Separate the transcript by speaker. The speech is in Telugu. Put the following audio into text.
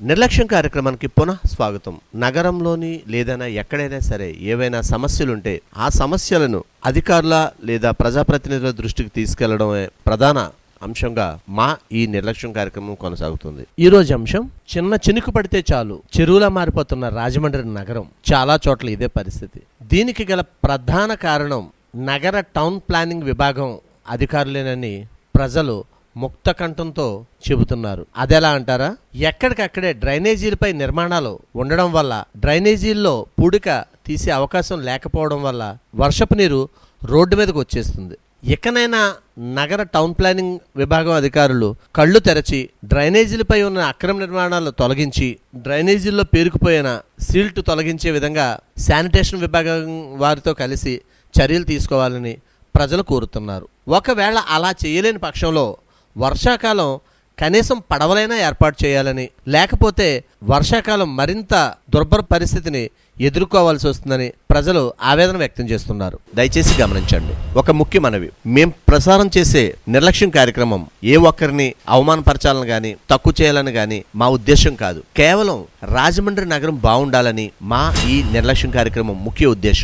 Speaker 1: నిర్లక్ష్యం కార్యక్రమానికి పునః స్వాగతం. నగరంలోని లేదైనా ఎక్కడైనా సరే ఏవైనా సమస్యలుంటే ఆ సమస్యలను అధికారుల లేదా ప్రజాప్రతినిధుల దృష్టికి తీసుకెళ్ళడమే ప్రధాన అంశంగా మా ఈ నిర్లక్ష్యం కార్యక్రమం కొనసాగుతుంది. ఈ రోజు అంశం చిన్న చినుకు పడితే చాలు చెరువులా మారిపోతున్న రాజమండ్రి నగరం చాలా చోట్ల ఇదే పరిస్థితి. దీనికి గల ప్రధాన కారణం నగర టౌన్ ప్లానింగ్ విభాగం అధికారులేనని ప్రజలు ముక్త కంఠంతో చెబుతున్నారు. అదెలా అంటారా? ఎక్కడికక్కడే డ్రైనేజీలపై నిర్మాణాలు ఉండడం వల్ల డ్రైనేజీల్లో పూడిక తీసే అవకాశం లేకపోవడం వల్ల వర్షపు నీరు రోడ్డు మీదకి వచ్చేస్తుంది. ఇకనైనా నగర టౌన్ ప్లానింగ్ విభాగం అధికారులు కళ్ళు తెరచి డ్రైనేజీలపై ఉన్న అక్రమ నిర్మాణాలు తొలగించి డ్రైనేజీల్లో పేరుకుపోయిన సీల్ట్ తొలగించే విధంగా శానిటేషన్ విభాగం వారితో కలిసి చర్యలు తీసుకోవాలని ప్రజలు కోరుతున్నారు. ఒకవేళ అలా చేయలేని పక్షంలో వర్షాకాలం కనీసం పడవలైనా ఏర్పాటు చేయాలని లేకపోతే వర్షాకాలం మరింత దుర్భర పరిస్థితిని ఎదుర్కోవాల్సి వస్తుందని ప్రజలు ఆవేదన వ్యక్తం చేస్తున్నారు. దయచేసి గమనించండి. ఒక ముఖ్య మనవి. మేం ప్రసారం చేసే నిర్లక్ష్యం కార్యక్రమం ఏ ఒక్కరిని అవమానపరచాలని గాని తక్కువ చేయాలని గాని మా ఉద్దేశం కాదు. కేవలం రాజమండ్రి నగరం బాగుండాలని మా ఈ నిర్లక్ష్యం కార్యక్రమం ముఖ్య ఉద్దేశం.